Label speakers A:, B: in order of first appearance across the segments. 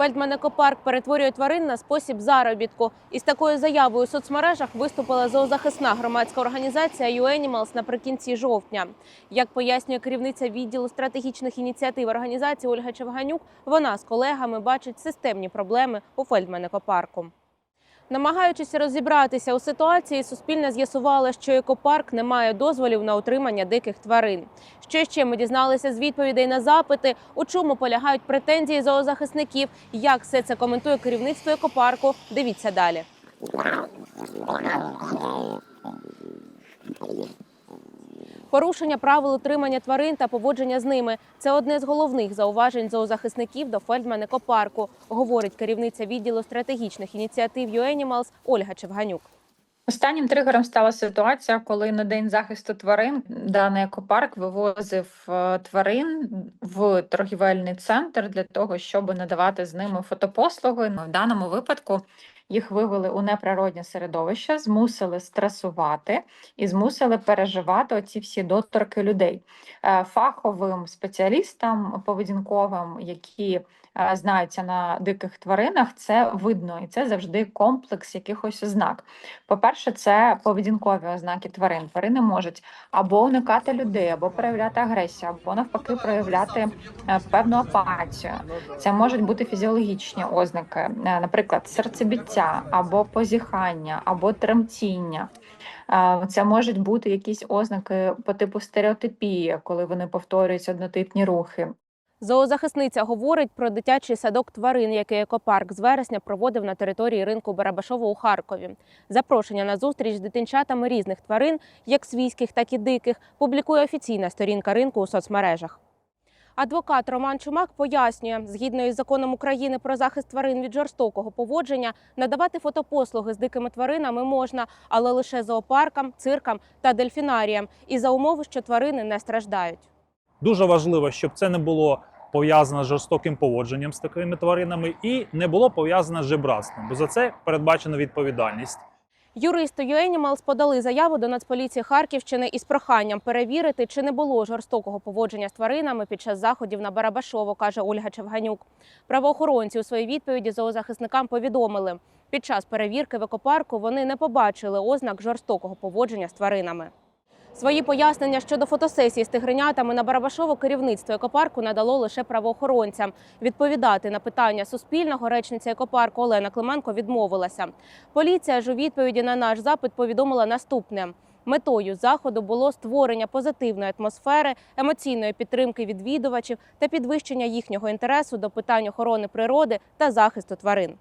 A: Фельдман екопарк перетворює тварин на спосіб заробітку. Із такою заявою у соцмережах виступила зоозахисна громадська організація «YouAnimals» наприкінці жовтня. Як пояснює керівниця відділу стратегічних ініціатив організації Ольга Чевганюк, вона з колегами бачить системні проблеми у Фельдман екопарку. Намагаючись розібратися у ситуації, Суспільне з'ясувало, що екопарк не має дозволів на утримання диких тварин. Що ще ми дізналися з відповідей на запити, у чому полягають претензії зоозахисників, як все це коментує керівництво екопарку. Дивіться далі. Порушення правил утримання тварин та поводження з ними це одне з головних зауважень зоозахисників до Фельдман екопарку, говорить керівниця відділу стратегічних ініціатив «YouAnimals» Ольга Чевганюк.
B: Останнім тригером стала ситуація, коли на день захисту тварин даний екопарк вивозив е, тварин в торгівельний центр для того, щоб надавати з ними фотопослуги. В даному випадку їх вивели у неприродне середовище, змусили стресувати і змусили переживати оці всі доторки людей. Е, Фаховим спеціалістам поведінковим, які знаються на диких тваринах, це видно, і це завжди комплекс якихось ознак. По-перше, це поведінкові ознаки тварин. Тварини можуть або уникати людей, або проявляти агресію, або навпаки проявляти е, певну апатію. Це можуть бути фізіологічні ознаки, е, наприклад, серцебіття, або позіхання, або тремтіння. Е, Це можуть бути якісь ознаки по типу стереотипії, коли вони повторюють однотипні рухи.
A: Зоозахисниця говорить про дитячий садок тварин, який екопарк з вересня проводив на території ринку Барабашово у Харкові. Запрошення на зустріч з дитинчатами різних тварин, як свійських, так і диких, публікує офіційна сторінка ринку у соцмережах. Адвокат Роман Чумак пояснює, згідно із законом України про захист тварин від жорстокого поводження, надавати фотопослуги з дикими тваринами можна, але лише зоопаркам, циркам та дельфінаріям, і за умови, що тварини не страждають.
C: Дуже важливо, щоб це не було пов'язано з жорстоким поводженням з такими тваринами і не було пов'язано з жебратством, бо за це передбачена відповідальність.
A: Юристи «YouAnimals» подали заяву до Нацполіції Харківщини із проханням перевірити, чи не було жорстокого поводження з тваринами під час заходів на Барабашово, каже Ольга Чевганюк. Правоохоронці у своїй відповіді зоозахисникам повідомили, під час перевірки в екопарку вони не побачили ознак жорстокого поводження з тваринами. Свої пояснення щодо фотосесії з тигренятами на Барабашово керівництво екопарку надало лише правоохоронцям. Відповідати на питання Суспільного речниця екопарку Олена Клименко відмовилася. Поліція ж у відповіді на наш запит повідомила наступне. Метою заходу було створення позитивної атмосфери, емоційної підтримки відвідувачів та підвищення їхнього інтересу до питань охорони природи та захисту тварин.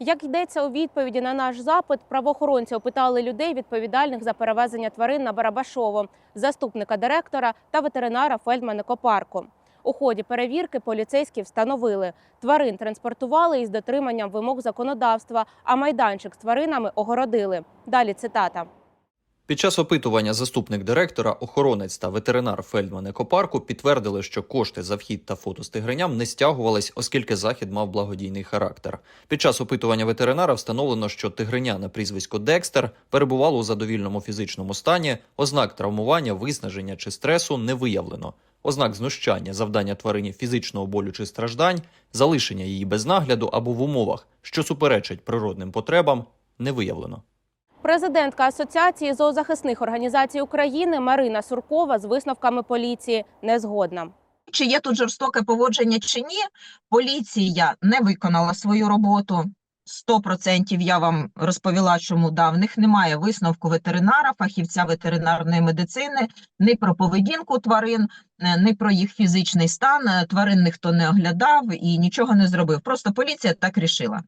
A: Як йдеться у відповіді на наш запит, правоохоронці опитали людей, відповідальних за перевезення тварин на Барабашово, заступника директора та ветеринара Фельдман екопарку. У ході перевірки поліцейські встановили, тварин транспортували із дотриманням вимог законодавства, а майданчик з тваринами огородили. Далі цитата.
D: Під час опитування заступник директора, охоронець та ветеринар Фельдман екопарку підтвердили, що кошти за вхід та фото з тигреням не стягувались, оскільки захід мав благодійний характер. Під час опитування ветеринара встановлено, що тигреня на прізвисько Декстер перебувало у задовільному фізичному стані, ознак травмування, виснаження чи стресу не виявлено. Ознак знущання, завдання тварині фізичного болю чи страждань, залишення її без нагляду або в умовах, що суперечать природним потребам, не виявлено.
A: Президентка Асоціації зоозахисних організацій України Марина Суркова з висновками поліції не згодна.
E: Чи є тут жорстоке поводження чи ні, поліція не виконала свою роботу. 100% я вам розповіла, чому да, в них немає висновку ветеринара, фахівця ветеринарної медицини, ні про поведінку тварин, е, ні про їх фізичний стан. Е, Тварин ніхто не оглядав і нічого не зробив. Просто поліція так рішила.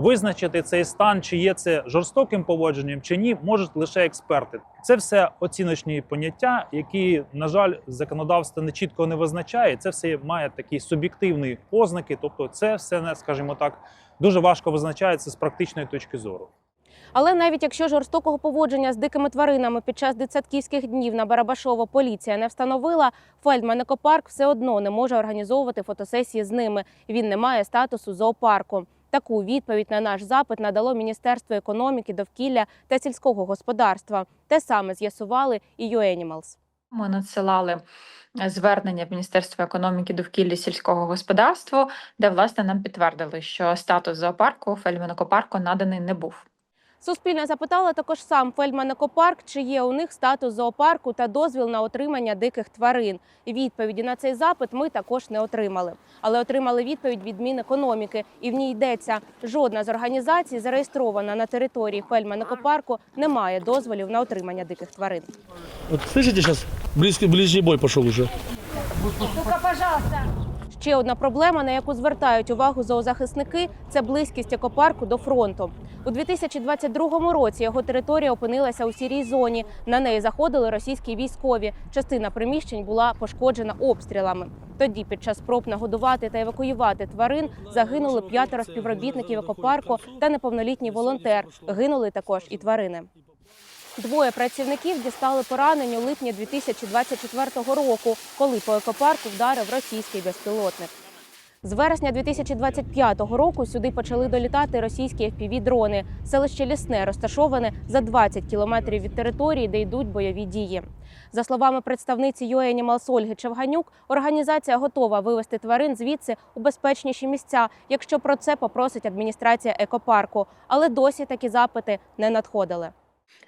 C: Визначити цей стан, чи є це жорстоким поводженням, чи ні, можуть лише експерти. Це все оціночні поняття, які, на жаль, законодавство не чітко не визначає. Це все має такі суб'єктивні ознаки, тобто це все не, скажімо так, дуже важко визначається з практичної точки зору.
A: Але навіть якщо жорстокого поводження з дикими тваринами під час дитсадківських днів на Барабашово поліція не встановила, Фельдман екопарк все одно не може організовувати фотосесії з ними. Він не має статусу зоопарку. Таку відповідь на наш запит надало Міністерство економіки, довкілля та сільського господарства. Те саме з'ясували і UAnimals.
B: Ми надсилали е, звернення в Міністерство економіки, довкілля сільського господарства, де власне нам підтвердили, що статус зоопарку Фельдман-екопарку наданий не був.
A: Суспільне запитала також сам Фельдман Екопарк, чи є у них статус зоопарку та дозвіл на отримання диких тварин. Відповіді на цей запит ми також не отримали. Але отримали відповідь від Мінекономіки, і в ній йдеться: жодна з організацій, зареєстрована на території Фельдман Екопарку, не має дозволів на отримання диких тварин.
F: Вот слышите, сейчас близкий, ближний бой пошел уже.
A: Ще одна проблема, на яку звертають увагу зоозахисники, це близькість екопарку до фронту. У 2022 році його територія опинилася у сірій зоні. На неї заходили російські військові. Частина приміщень була пошкоджена обстрілами. Тоді, під час спроб нагодувати та евакуювати тварин, загинули п'ятеро співробітників екопарку та неповнолітній волонтер. Гинули також і тварини. Двоє працівників дістали поранень у липні 2024 року, коли по екопарку вдарив російський безпілотник. З вересня 2025 року сюди почали долітати російські FPV-дрони. Селище Лісне розташоване за 20 кілометрів від території, де йдуть бойові дії. За словами представниці UAnimals Ольги Чевганюк, організація готова вивести тварин звідси у безпечніші місця, якщо про це попросить адміністрація екопарку. Але досі такі запити не надходили.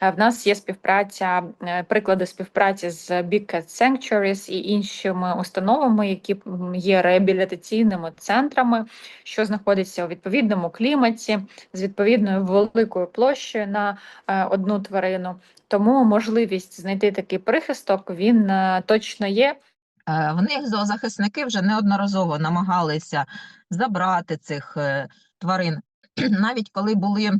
B: В нас є співпраця, е, приклади співпраці з Big Cat Sanctuaries і іншими установами, які є реабілітаційними центрами, що знаходяться у відповідному кліматі з відповідною великою площею на е, одну тварину. Тому можливість знайти такий прихисток він е, точно є.
E: В них зоозахисники вже неодноразово намагалися забрати цих тварин. Навіть коли були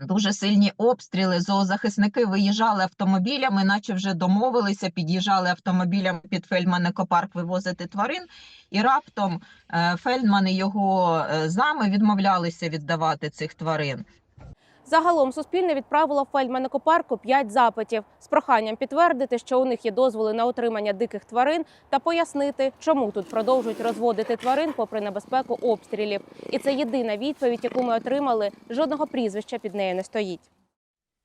E: дуже сильні обстріли, зоозахисники виїжджали автомобілями, наче вже домовилися, під'їжджали автомобілям під Фельдман екопарк вивозити тварин, і раптом е, Фельдман і його е, зами відмовлялися віддавати цих тварин.
A: Загалом Суспільне відправило в Фельдман п'ять 5 запитів з проханням підтвердити, що у них є дозволи на отримання диких тварин, та пояснити, чому тут продовжують розводити тварин попри небезпеку обстрілів. І це єдина відповідь, яку ми отримали. Жодного прізвища під нею не стоїть.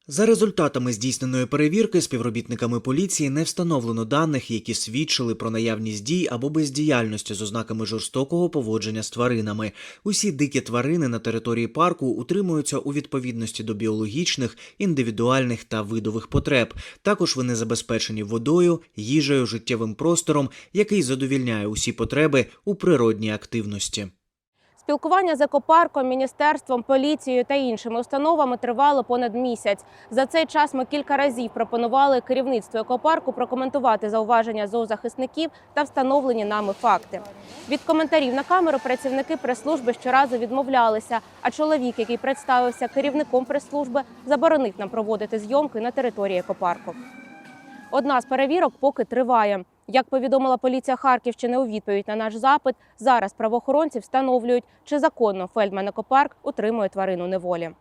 G: За результатами здійсненої перевірки співробітниками поліції не встановлено даних, які свідчили про наявність дій або бездіяльності з ознаками жорстокого поводження з тваринами. Усі дикі тварини на території парку утримуються у відповідності до біологічних, індивідуальних та видових потреб. Також вони забезпечені водою, їжею, життєвим простором, який задовільняє усі потреби у природній активності.
A: Спілкування з екопарком, міністерством, поліцією та іншими установами тривало понад місяць. За цей час ми кілька разів пропонували керівництву екопарку прокоментувати зауваження зоозахисників та встановлені нами факти. Від коментарів на камеру працівники прес-служби щоразу відмовлялися. А чоловік, який представився керівником прес-служби, заборонив нам проводити зйомки на території екопарку. Одна з перевірок поки триває. Як повідомила поліція Харківщини у відповідь на наш запит, зараз правоохоронці встановлюють, чи законно Фельдман екопарк утримує тварину неволі.